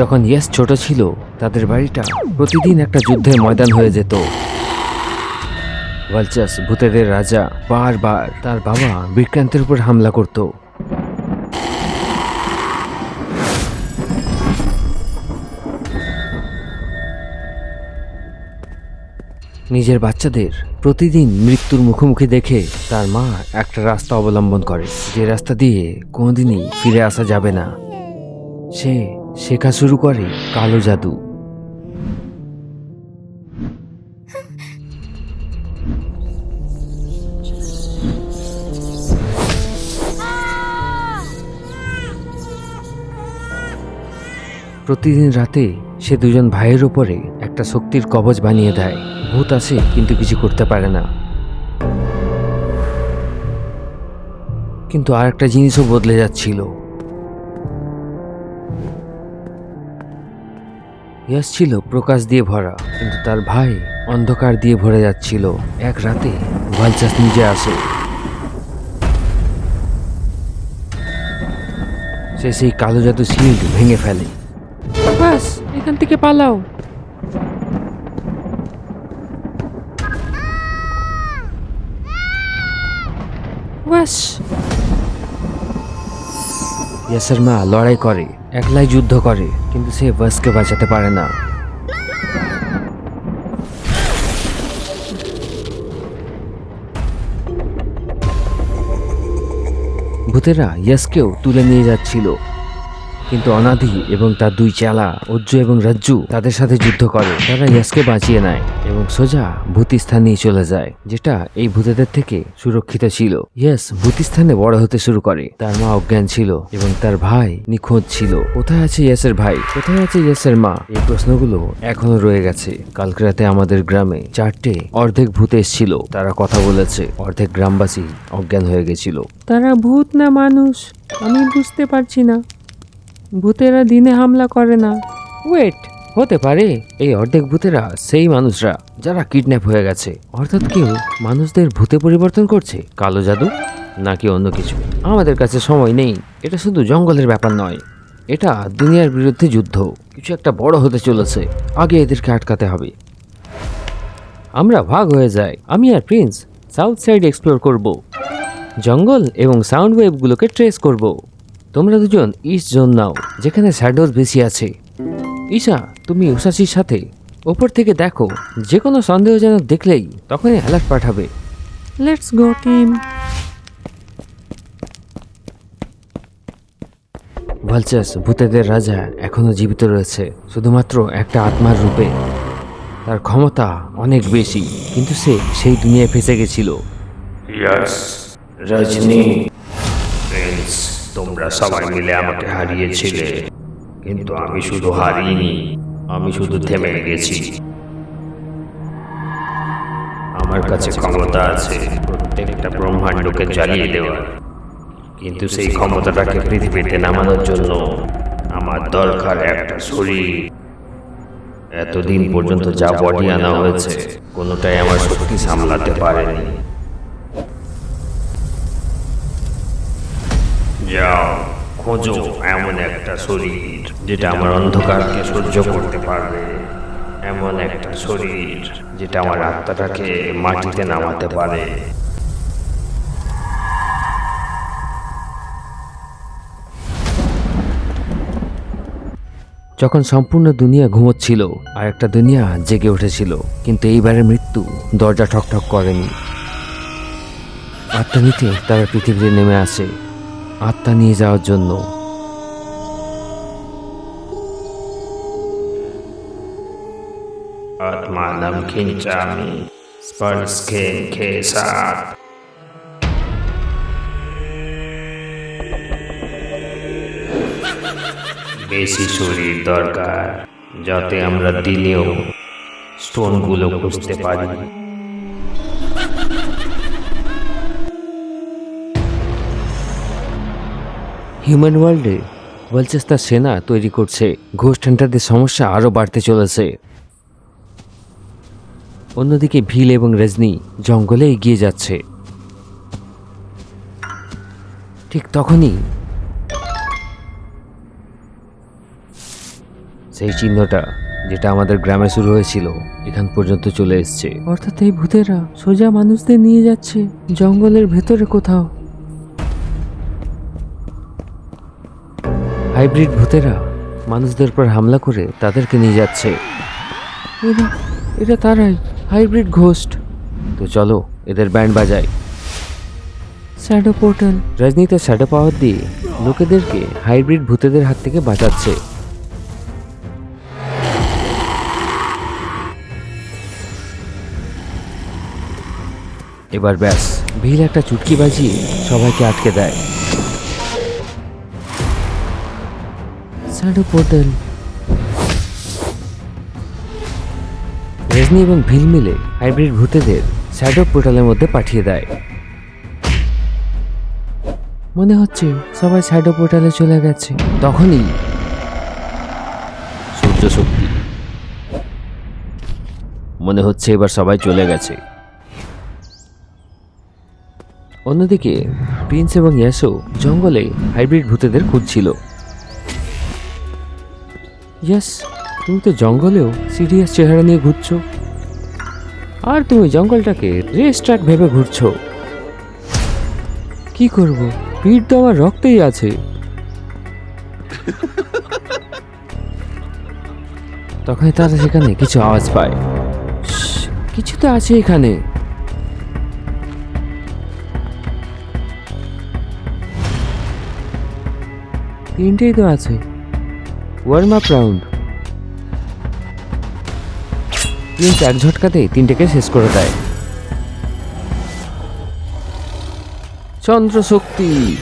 যখন ইয়েস ছোট ছিল, তাদের বাড়িটা প্রতিদিন একটা যুদ্ধের ময়দান হয়ে যেত। ভালচাস ভূতেদের রাজা বারবার তার বাবা বিক্রান্তের উপর হামলা করত। নিজের বাচ্চাদের প্রতিদিন মৃত্যুর মুখোমুখি দেখে তার মা একটা রাস্তা অবলম্বন করে, যে রাস্তা দিয়ে কোনোদিনই ফিরে আসা যাবে না। সে শেখা শুরু করে কালো জাদু। প্রতিদিন রাতে সে দুজন ভাইয়ের উপরে একটা শক্তির কবচ বানিয়ে দেয়। ভূত আসে কিন্তু কিছু করতে পারে না। কিন্তু আর একটা জিনিসও বদলে যাচ্ছিল। ইয়াস ছিল প্রকাশ দিয়ে ভরা। কিন্তু তার ভাই অন্ধকার দিয়ে ভরে যাচ্ছিল। এক রাতে ভালচাস নিজে আসে। সে সেই কালো জাদু শিল্ড ভেঙে ফেলে। বাস এখান থেকে পালাও। বাস ইয়াসের মা লড়াই করে। একলাই যুদ্ধ করে কিন্তু সে বাসকে বাঁচাতে পারে না। ভূতেরা ইয়াসকেও তুলে নিয়ে যাচ্ছিল। কিন্তু অনাদি এবং তার দুই চেলা, অজ্জু এবং রাজ্জু তাদের সাথে যুদ্ধ করে। তারা ইয়াসকে বাঁচিয়ে নেয় এবং সোজা ভূতিস্থান নিয়ে চলে যায়, যেটা এই ভূতেদের থেকে সুরক্ষিত ছিল। ইয়াস ভূতিস্থানে বড় হতে শুরু করে। তার মা অজ্ঞান ছিল এবং তার ভাই নিখোঁজ ছিল। কোথায় আছে ইয়াসের ভাই? কোথায় আছে ইয়াসের মা? এই প্রশ্নগুলো এখনও রয়ে গেছে। কালকে রাতে আমাদের গ্রামে চারটে অর্ধেক ভূত এসেছিল। তারা কথা বলেছে। অর্ধেক গ্রামবাসী অজ্ঞান হয়ে গেছিল। তারা ভূত না মানুষ? আমি বুঝতে পারছি না। ভূতেরা দিনে হামলা করে না। ওয়েট হতে পারে এই অর্ধেক ভূতেরা সেই মানুষরা যারা কিডন্যাপ হয়ে গেছে। অর্থাৎ কেউ মানুষদের ভূতে পরিবর্তন করছে, কালো জাদু নাকি অন্য কিছু। আমাদের কাছে সময় নেই, এটা শুধু জঙ্গলের ব্যাপার নয়। এটা দুনিয়ার বিরুদ্ধে যুদ্ধ, কিছু একটা বড় হতে চলেছে, আগে এদেরকে আটকাতে হবে। আমরা ভাগ হয়ে যাই, আমি আর প্রিন্স সাউথ সাইড এক্সপ্লোর করব। জঙ্গল এবং সাউন্ড ওয়েভগুলোকে ট্রেস করব। তোমরা দুজন ইস্ট জোন নাও যেখানে শ্যাডোজ বেশি আছে। ঈশা তুমি উষাসির সাথে। ওপর থেকে দেখো যে কোনো সন্দেহজনক দেখলেই তখনই অ্যালার্ট পাঠাবে। লেটস গো টিম ভালচাস ভূতেদের রাজা এখনও জীবিত রয়েছে। শুধুমাত্র একটা আত্মার রূপে। তার ক্ষমতা অনেক বেশি কিন্তু সে সেই দুনিয়ায় ফেঁসে গেছিল। ইয়াস রজনী। প্রিন্স তোমরা সবাই মিলে আমাকে হারিয়েছিলে। কিন্তু আমি শুধু হারিনি আমি শুধু থেমে গেছি। আমার কাছে ক্ষমতা আছে প্রত্যেকটা ব্রহ্মাণ্ডকে জ্বালিয়ে দেওয়ার। কিন্তু সেই ক্ষমতাটাকে পৃথিবীতে নামানোর জন্য আমার দরকার একটা শরীর। এতদিন পর্যন্ত যা বডি আনা হয়েছে, কোনোটাই আমার শক্তি সামলাতে পারেনি। যাও, খোঁজো, এমন একটা শরীর যেটা আমার অন্ধকারকে সহ্য করতে পারবে। এমন একটা শরীর যেটা আমার আত্মাটাকে মাটিতে নামাতে পারে। যখন সম্পূর্ণ দুনিয়া ঘুমোচ্ছিল আর একটা দুনিয়া জেগে উঠেছিল, কিন্তু এইবারের মৃত্যু দরজা ঠকঠক করেনি। আত্মনীতি তারা পৃথিবীতে নেমে আসে। আত্মা নিয়ে যাওয়ার জন্য আত্মানম খিঞ্চামি স্পর্শ খেম খেসাত বেশি শরীর দরকার যাতে আমরা দিলেও স্টোনগুলো খুঁজতে পারি হিউম্যান ওয়ার্ল্ডে ওয়েলচেস তার সেনা তৈরি করছে। ঘোষ হান্টারদের সমস্যা আরও বাড়তে চলেছে। অন্যদিকে ভিল এবং রেজনি জঙ্গলে এগিয়ে যাচ্ছে। ঠিক তখনই সেই চিহ্নটা, যেটা আমাদের গ্রামে শুরু হয়েছিল, এখান পর্যন্ত চলে এসছে। অর্থাৎ এই ভূতেরা সোজা মানুষদের নিয়ে যাচ্ছে, জঙ্গলের ভেতরে কোথাও। হাইব্রিড ভূতেরা মানুষদের উপর হামলা করে তাদেরকে নিয়ে যাচ্ছে। এরা এটা তারাই হাইব্রিড ঘোস্ট। তো চলো এদের ব্যান্ড বাজাই। Shadow portal. রজনীতে শ্যাডো পাওয়ার দিয়ে লোকেদেরকে হাইব্রিড ভূতেদের হাত থেকে বাঁচাচ্ছে। এবার ব্যাস ভিল একটা চুটকি বাজিয়ে সবাইকে আটকে দেয়। শ্যাডো পোর্টাল রেজনি এবং ভিল মিলে হাইব্রিড ভূতেদের শ্যাডো পোর্টালের মধ্যে পাঠিয়ে দেয়। মনে হচ্ছে সবাই শ্যাডো পোর্টালে চলে গেছে। তখনই সূর্য শক্তি। মনে হচ্ছে এবার সবাই চলে গেছে। অন্যদিকে প্রিন্স এবং ইয়াসো জঙ্গলে হাইব্রিড ভূতেদের খুঁজছিল। ইয়েস তুমি তো জঙ্গলেও সিরিয়াস চেহারা নিয়ে ঘুরছো। আর তুমি জঙ্গলটাকে রেস ট্র্যাক ভেবে ঘুরছো। কি করব? পিঠ তো আমার রক্তেই আছে। তখন তারা সেখানে কিছু আওয়াজ পায়। কিছু তো আছে এখানে। তিনটেই তো আছে। Warm up round. প্রিন্স এক ঝটকাতে তিনটেকে শেষ করে দেয়। চন্দ্র শক্তি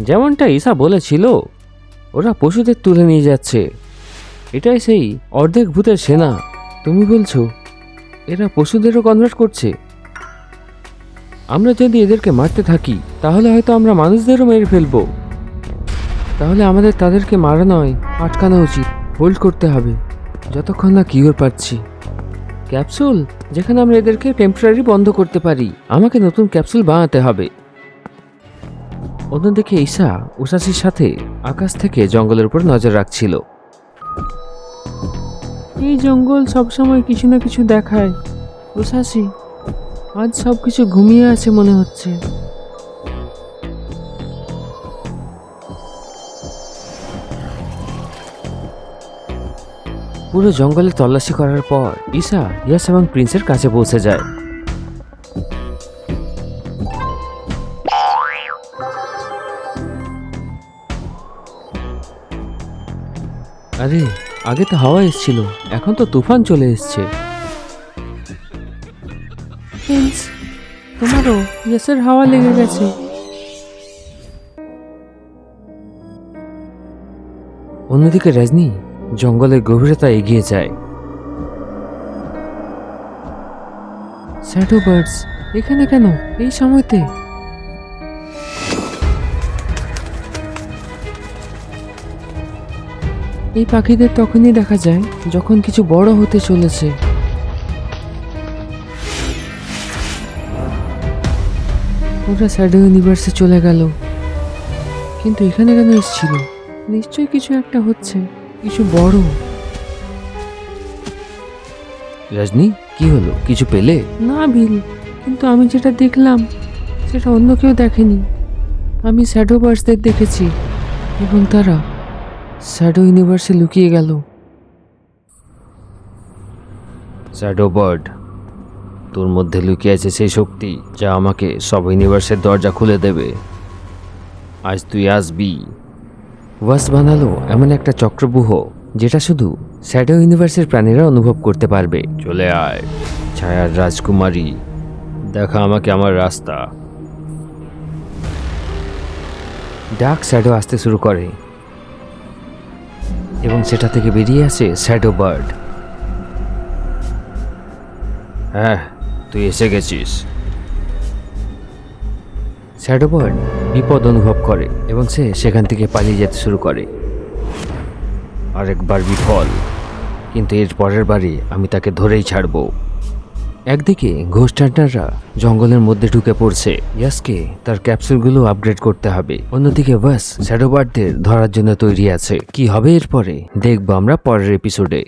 যেমনটা ঈশা বলেছিল, ওরা পশুদের তুলে নিয়ে যাচ্ছে। এটাই সেই অর্ধেক ভূতের সেনা। তুমি বলছো, এরা পশুদেরও কনভার্ট করছে। আমরা যদি এদেরকে মারতে থাকি, তাহলে হয়তো আমরা মানুষদেরও মেরে ফেলব। তাহলে আমাদের তাদেরকে মারা নয়, আটকানো উচিত। হোল্ড করতে হবে। যতক্ষণ না কিওর পাচ্ছি। ক্যাপসুল? যেখানে আমরা এদেরকে টেম্পোরারি বন্ধ করতে পারি। আমাকে নতুন ক্যাপসুল বানাতে হবে। অন্যদিকে ঈশা উষাসির সাথে আকাশ থেকে জঙ্গলের উপর নজর রাখছিল। এই জঙ্গল সবসময় কিছু না কিছু দেখায়। উষাসি আজ সব কিছু ঘুমিয়ে আছে মনে হচ্ছে। পুরো জঙ্গলে তল্লাশি করার পর ঈশা ইয়াস এবং প্রিন্সের কাছে পৌঁছে যায়। আরে আগে তো হাওয়া এসেছিল এখন তো তুফান চলে এসছে। প্রিন্স তোমারও ইয়েসের হাওয়া লেগে গেছে। অন্যদিকে রজনী জঙ্গলের গভীরতা এগিয়ে যায়। শ্যাডো বার্ডস এখানে কেন? এই সময়তে? এই পাখিদের তখনই দেখা যায় যখন কিছু বড় হতে চলেছে। ওরা স্যাডো ইউনিভার্সে চলে গেল। কিন্তু এখানে কেন এসেছিল? নিশ্চয়ই কিছু একটা হচ্ছে। কিছু বড়। রজনী কি হলো? কিছু পেলে? না বিল কিন্তু আমি যেটা দেখলাম সেটা অন্য কেউ দেখেনি। আমি শ্যাডো বার্সদের দেখেছি এবং তারা শ্যাডো ইউনিভার্সে লুকিয়ে গেল। শ্যাডো বার্ড তোর মধ্যে লুকিয়ে আছে সেই শক্তি যা আমাকে সব ইউনিভার্সের দরজা খুলে দেবে। আজ তুই আসবি। ওয়াস বানালো এমন একটা চক্রবুহ যেটা শুধু স্যাডো ইউনিভার্সের প্রাণীরা অনুভব করতে পারবে। চলে আয় ছায়ার রাজকুমারী। দেখা আমাকে আমার রাস্তা। ডার্ক স্যাডো আসতে শুরু করে এবং সেটা থেকে বেরিয়ে আসে স্যাডো বার্ড। হ্যাঁ তুই এসে গেছিস। শ্যাডোবার্ড বিপদ অনুভব করে এবং সে সেখান থেকে পালিয়ে যেতে শুরু করে। আরেকবার বিফল, কিন্তু এর পরের বারে আমি তাকে ধরেই ছাড়বো। একদিকে ঘোষ টান্টাররা জঙ্গলের মধ্যে ঢুকে পড়ছে, ইয়াসকে তার ক্যাপসুলগুলো আপগ্রেড করতে হবে। অন্যদিকে বাস শ্যাডোবার্ডদের ধরার জন্য তৈরি আছে। কি হবে এরপরে, দেখব আমরা পরের এপিসোডে